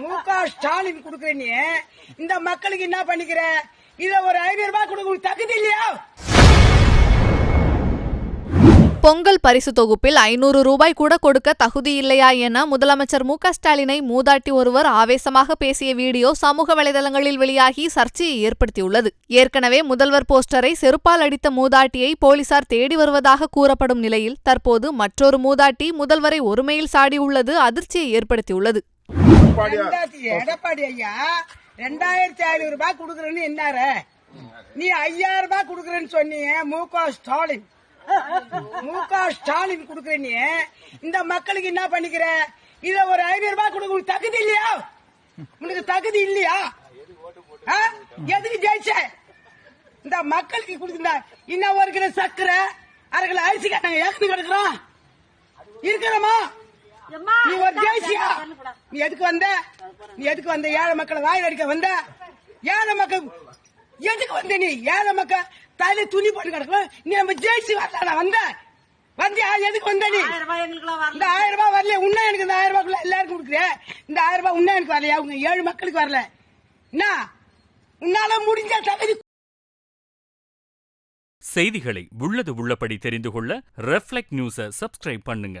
மு க. ஸ்டாலின் கொடுக்குற நீ. இந்த மக்களுக்கு என்ன பண்ணிக்கிற? இத ஒரு ஐநூறு ரூபாய் கொடுக்க தகுதி இல்லையா? பொங்கல் பரிசு தொகுப்பில் ஐநூறு ரூபாய் கூட கொடுக்க தகுதி இல்லையா என முதலமைச்சர் மு க. ஸ்டாலினை மூதாட்டி ஒருவர் ஆவேசமாக பேசிய வீடியோ சமூக வலைதளங்களில் வெளியாகி சர்ச்சையை ஏற்படுத்தியுள்ளது. ஏற்கனவே முதல்வர் போஸ்டரை செருப்பால் அடித்த மூதாட்டியை போலீசார் தேடி வருவதாக கூறப்படும் நிலையில் தற்போது மற்றொரு மூதாட்டி முதல்வரை ஒருமையில் சாடியுள்ளது அதிர்ச்சியை ஏற்படுத்தியுள்ளது. எடப்பாடி ஐயா ரெண்டாயிரத்தி ஐநூறு ரூபாய் குடுக்கறேன்னு என்னாரு? நீ ஐயாயிரம் ரூபாய் குடுக்கறேன்னு சொன்னீங்க மு ஸ்டாலின். மு ஸ்டாலின் கொடுக்குற நீ இந்த மக்களுக்கு என்ன பண்ணிக்கிற? இத ஒரு ஐநூறு ரூபாய் கொடுக்க தகுதி இல்லையா? உனக்கு தகுதி இல்லையா? ஆ? எதுக்கு ஜெயிச்ச? இந்த மக்களுக்கு கொடுத்துருந்தா இன்னும் ஒரு கிலோ சக்கரை அரை கிலோ அரிசி கட்டாங்க ஏக்கத்து கிடக்குறோம். இருக்கிறோமா? நீ ஒரு தேசியா? நீ எதுக்கு வந்த? நீ எதுக்கு வந்த? ஏழை மக்களை வாயில் அடிக்க வந்த? ஏழை மக்கள் எதுக்கு வந்த நீ? ஏழை மக்கள் தலை துணி போட்டு கிடக்கணும் நீ நம்ம ஜெயிச்சு வரல வந்த? வந்தியா எதுக்கு வந்த நீ? இந்த ஆயிரம் ரூபாய் வரல உன்ன எனக்கு இந்த ஆயிரம் ரூபாய்க்குள்ள எல்லாருக்கும் கொடுக்குற இந்த ஆயிரம் ரூபாய் உன்ன எனக்கு வரலையா? உங்க ஏழு மக்களுக்கு வரல. என்ன? உன்னால முடிஞ்ச தகுதி செய்திகளை உள்ளது உள்ளபடி தெரிந்து கொள்ள ரெஃப்ளெக்ட் நியூஸை சப்ஸ்கிரைப் பண்ணுங்க.